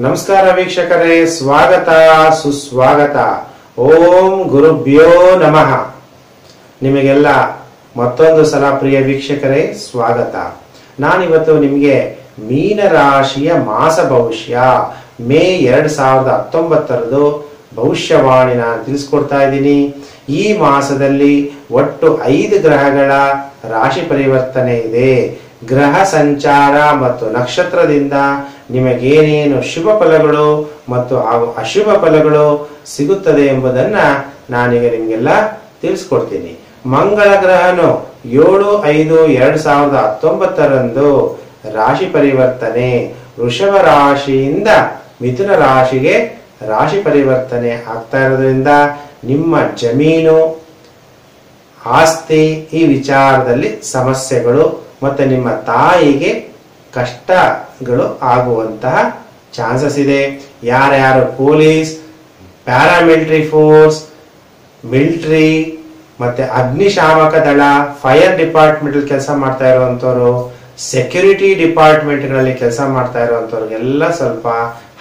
ನಮಸ್ಕಾರ ವೀಕ್ಷಕರೇ, ಸ್ವಾಗತ, ಸುಸ್ವಾಗತ. ಓಂ ಗುರುಭ್ಯೋ ನಮಃ. ನಿಮಗೆಲ್ಲ ಮತ್ತೊಂದು ಸಲ ಪ್ರಿಯ ವೀಕ್ಷಕರೇ, ಸ್ವಾಗತ. ನಾನಿವತ್ತು ನಿಮಗೆ ಮೀನರಾಶಿಯ ಮಾಸ ಭವಿಷ್ಯ, ಮೇ ಎರಡ್ ಸಾವಿರದ ಹತ್ತೊಂಬತ್ತರದು ಭವಿಷ್ಯವಾಣಿ ನಾನು ತಿಳಿಸ್ಕೊಡ್ತಾ ಇದ್ದೀನಿ. ಈ ಮಾಸದಲ್ಲಿ ಒಟ್ಟು ಐದು ಗ್ರಹಗಳ ರಾಶಿ ಪರಿವರ್ತನೆ ಇದೆ. ಗ್ರಹ ಸಂಚಾರ ಮತ್ತು ನಕ್ಷತ್ರದಿಂದ ನಿಮಗೇನೇನು ಶುಭ ಫಲಗಳು ಮತ್ತು ಅಶುಭ ಫಲಗಳು ಸಿಗುತ್ತದೆ ಎಂಬುದನ್ನ ನಾನೀಗ ನಿಮಗೆಲ್ಲ ತಿಳಿಸ್ಕೊಡ್ತೀನಿ. ಮಂಗಳ ಗ್ರಹನು ಏಳು ಐದು ಎರಡ್ ಸಾವಿರದ ಹತ್ತೊಂಬತ್ತರಂದು ರಾಶಿ ಪರಿವರ್ತನೆ. ವೃಷಭ ರಾಶಿಯಿಂದ ಮಿಥುನ ರಾಶಿಗೆ ರಾಶಿ ಪರಿವರ್ತನೆ ಆಗ್ತಾ ಇರೋದ್ರಿಂದ ನಿಮ್ಮ ಜಮೀನು, ಆಸ್ತಿ ಈ ವಿಚಾರದಲ್ಲಿ ಸಮಸ್ಯೆಗಳು ಮತ್ತೆ ನಿಮ್ಮ ತಾಯಿಗೆ ಕಷ್ಟಗಳು ಆಗುವಂತಹ ಚಾನ್ಸಸ್ ಇದೆ. ಯಾರ್ಯಾರು ಪೊಲೀಸ್, ಪ್ಯಾರಾಮಿಲಿಟರಿ ಫೋರ್ಸ್, ಮಿಲಿಟ್ರಿ ಮತ್ತೆ ಅಗ್ನಿಶಾಮಕ ದಳ, ಫೈರ್ ಡಿಪಾರ್ಟ್ಮೆಂಟ್ ಕೆಲಸ ಮಾಡ್ತಾ ಇರುವಂತವ್ರು ಸೆಕ್ಯೂರಿಟಿ ಡಿಪಾರ್ಟ್ಮೆಂಟ್ಗಳಲ್ಲಿ ಕೆಲಸ ಮಾಡ್ತಾ ಇರುವಂತವ್ರಿಗೆಲ್ಲ ಸ್ವಲ್ಪ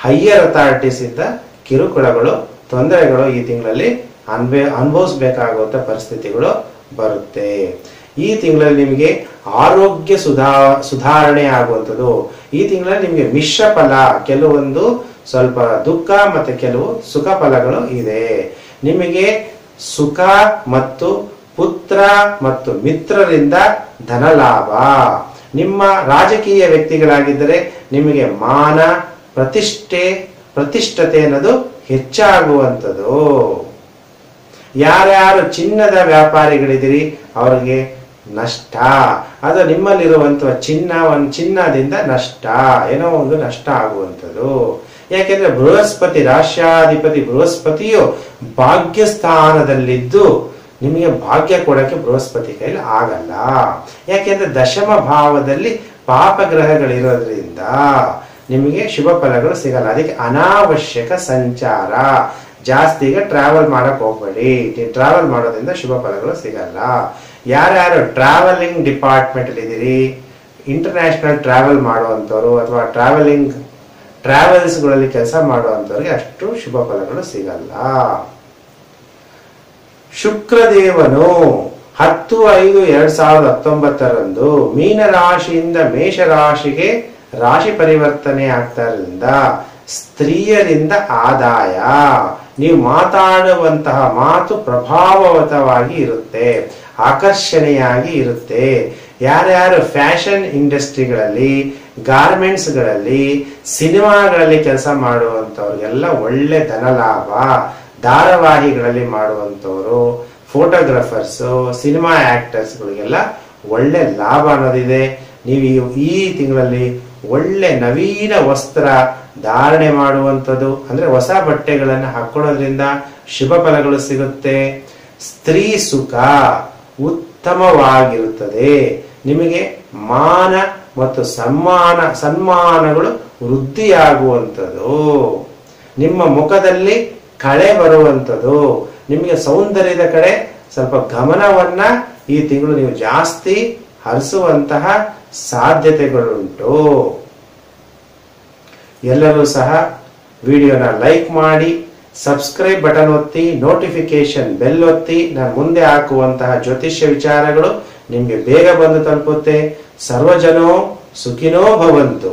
ಹೈಯರ್ ಅಥಾರಿಟೀಸ್ ಇಂದ ಕಿರುಕುಳಗಳು, ತೊಂದರೆಗಳು ಈ ತಿಂಗಳಲ್ಲಿ ಅನ್ವೇ ಅನುಭವಿಸಬೇಕಾಗುವಂತ ಪರಿಸ್ಥಿತಿಗಳು ಬರುತ್ತೆ. ಈ ತಿಂಗಳಲ್ಲಿ ನಿಮಗೆ ಆರೋಗ್ಯ ಸುಧಾ, ಸುಧಾರಣೆ ಆಗುವಂಥದ್ದು. ಈ ತಿಂಗಳಲ್ಲಿ ನಿಮಗೆ ಮಿಶ್ರ ಫಲ ಕೆಲವೊಂದು ಸ್ವಲ್ಪ ದುಃಖ ಮತ್ತೆ ಕೆಲವು ಸುಖ ಫಲಗಳು ಇದೆ. ನಿಮಗೆ ಸುಖ ಮತ್ತು ಪುತ್ರ ಮತ್ತು ಮಿತ್ರರಿಂದ ಧನ ಲಾಭ ನಿಮ್ಮ ರಾಜಕೀಯ ವ್ಯಕ್ತಿಗಳಾಗಿದ್ದರೆ ನಿಮಗೆ ಮಾನ, ಪ್ರತಿಷ್ಠೆ, ಪ್ರತಿಷ್ಠತೆ ಅನ್ನೋದು ಹೆಚ್ಚಾಗುವಂಥದ್ದು. ಯಾರ್ಯಾರು ಚಿನ್ನದ ವ್ಯಾಪಾರಿಗಳಿದ್ದೀರಿ, ಅವರಿಗೆ ನಷ್ಟ. ಅದು ನಿಮ್ಮಲ್ಲಿರುವಂತಹ ಚಿನ್ನ, ಒಂದು ಚಿನ್ನದಿಂದ ನಷ್ಟ. ಏನೋ ಒಂದು ನಷ್ಟ ಆಗುವಂಥದ್ದು. ಯಾಕೆಂದ್ರೆ ಬೃಹಸ್ಪತಿ ರಾಶ್ಯಾಧಿಪತಿ ಬೃಹಸ್ಪತಿಯು ಭಾಗ್ಯ ಸ್ಥಾನದಲ್ಲಿದ್ದು ನಿಮಗೆ ಭಾಗ್ಯ ಕೊಡಕ್ಕೆ ಬೃಹಸ್ಪತಿ ಕೈಲಿ ಆಗಲ್ಲ. ಯಾಕೆಂದ್ರೆ ದಶಮ ಭಾವದಲ್ಲಿ ಪಾಪ ಗ್ರಹಗಳಿರೋದ್ರಿಂದ ನಿಮಗೆ ಶುಭ ಫಲಗಳು ಸಿಗಲ್ಲ. ಅದಕ್ಕೆ ಅನಾವಶ್ಯಕ ಸಂಚಾರ. ಜಾಸ್ತಿ ಈಗ ಟ್ರಾವೆಲ್ ಮಾಡಕ್ ಹೋಗ್ಬೇಡಿ. ಟ್ರಾವೆಲ್ ಮಾಡೋದ್ರಿಂದ ಶುಭ ಫಲಗಳು ಸಿಗಲ್ಲ. ಯಾರ್ಯಾರು ಟ್ರಾವೆಲಿಂಗ್ ಡಿಪಾರ್ಟ್ಮೆಂಟ್ ಅಲ್ಲಿ ಇದ್ದೀರಿ ಇಂಟರ್ನ್ಯಾಷನಲ್ ಟ್ರಾವೆಲ್ ಮಾಡುವಂಥವ್ರು ಅಥವಾ ಟ್ರಾವೆಲಿಂಗ್ ಟ್ರಾವೆಲ್ಸ್ಗಳಲ್ಲಿ ಕೆಲಸ ಮಾಡುವಂಥವ್ರಿಗೆ ಅಷ್ಟು ಶುಭ ಫಲಗಳು ಸಿಗಲ್ಲ. ಶುಕ್ರದೇವನು ಹತ್ತು ಐದು ಎರಡ್ ಸಾವಿರದ ಹತ್ತೊಂಬತ್ತರಂದು ಮೀನರಾಶಿಯಿಂದ ಮೇಷರಾಶಿಗೆ ರಾಶಿ ಪರಿವರ್ತನೆ ಆಗ್ತಾ ಇರೋದ್ರಿಂದ ಸ್ತ್ರೀಯರಿಂದ ಆದಾಯ. ನೀವು ಮಾತಾಡುವಂತಹ ಮಾತು ಪ್ರಭಾವವತವಾಗಿ ಇರುತ್ತೆ, ಆಕರ್ಷಣೆಯಾಗಿ ಇರುತ್ತೆ. ಯಾರ್ಯಾರು ಫ್ಯಾಷನ್ ಇಂಡಸ್ಟ್ರಿಗಳಲ್ಲಿ, ಗಾರ್ಮೆಂಟ್ಸ್ಗಳಲ್ಲಿ, ಸಿನಿಮಾಗಳಲ್ಲಿ ಕೆಲಸ ಮಾಡುವಂಥವ್ರಿಗೆಲ್ಲ ಒಳ್ಳೆ ಧನಲಾಭ, ಧಾರಾವಾಹಿಗಳಲ್ಲಿ ಮಾಡುವಂಥವ್ರು, ಫೋಟೋಗ್ರಾಫರ್ಸು, ಸಿನಿಮಾ ಆ್ಯಕ್ಟರ್ಸ್ಗಳಿಗೆಲ್ಲ ಒಳ್ಳೆ ಲಾಭ ಅನ್ನೋದಿದೆ. ನೀವು ಈ- ತಿಂಗಳಲ್ಲಿ ಒಳ್ಳೆ ನವೀನ ವಸ್ತ್ರ ಧಾರಣೆ ಮಾಡುವಂಥದ್ದು. ಅಂದ್ರೆ ಹೊಸ ಬಟ್ಟೆಗಳನ್ನು ಹಾಕೊಳ್ಳೋದ್ರಿಂದ ಶುಭ ಫಲಗಳು ಸಿಗುತ್ತೆ. ಸ್ತ್ರೀ ಸುಖ ಉತ್ತಮವಾಗಿರುತ್ತದೆ. ನಿಮಗೆ ಮಾನ ಮತ್ತು ಸನ್ಮಾನ ಸನ್ಮಾನಗಳು ವೃದ್ಧಿಯಾಗುವಂಥದ್ದು. ನಿಮ್ಮ ಮುಖದಲ್ಲಿ ಕಳೆ ಬರುವಂಥದ್ದು. ನಿಮಗೆ ಸೌಂದರ್ಯದ ಕಡೆ ಸ್ವಲ್ಪ ಗಮನವನ್ನ ಈ ತಿಂಗಳು ನೀವು ಜಾಸ್ತಿ ಹರಿಸುವಂತಹ ಸಾಧ್ಯತೆಗಳುಂಟು. ಎಲ್ಲರೂ ಸಹ ವಿಡಿಯೋನ ಲೈಕ್ ಮಾಡಿ, ಸಬ್ಸ್ಕ್ರೈಬ್ ಬಟನ್ ಒತ್ತಿ ನೋಟಿಫಿಕೇಶನ್ ಬೆಲ್ ಒತ್ತಿ, ನಾನು ಮುಂದೆ ಹಾಕುವಂತಹ ಜ್ಯೋತಿಷ್ಯ ವಿಚಾರಗಳು ನಿಮಗೆ ಬೇಗ ಬಂದು ತಲುಪುತ್ತೆ. ಸರ್ವಜನೋ ಸುಖಿನೋ ಭವಂತು.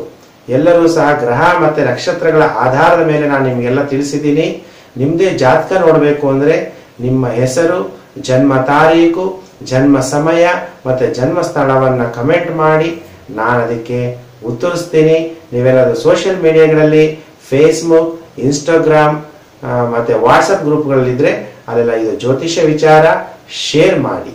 ಎಲ್ಲರೂ ಸಹ ಗ್ರಹ ಮತ್ತೆ ನಕ್ಷತ್ರಗಳ ಆಧಾರದ ಮೇಲೆ ನಾನು ನಿಮಗೆಲ್ಲ ತಿಳಿಸಿದ್ದೀನಿ. ನಿಮ್ಮದೇ ಜಾತಕ ನೋಡಬೇಕು ಅಂದ್ರೆ ನಿಮ್ಮ ಹೆಸರು, ಜನ್ಮ ತಾರೀಕು, ಜನ್ಮ ಸಮಯ ಮತ್ತೆ ಜನ್ಮ ಸ್ಥಳವನ್ನು ಕಮೆಂಟ್ ಮಾಡಿ. ನಾನು ಅದಕ್ಕೆ ಉತ್ತರಿಸ್ತೀನಿ ನೀವೆಲ್ಲರೂ ಸೋಷಿಯಲ್ ಮೀಡಿಯಾಗಳಲ್ಲಿ ಫೇಸ್ಬುಕ್ ಇನ್ಸ್ಟಾಗ್ರಾಮ್ ಮತ್ತು ವಾಟ್ಸಪ್ ಗ್ರೂಪ್ಗಳಲ್ಲಿದ್ದರೆ ಅಲ್ಲೆಲ್ಲ ಇದು ಜ್ಯೋತಿಷ್ಯ ವಿಚಾರ ಶೇರ್ ಮಾಡಿ.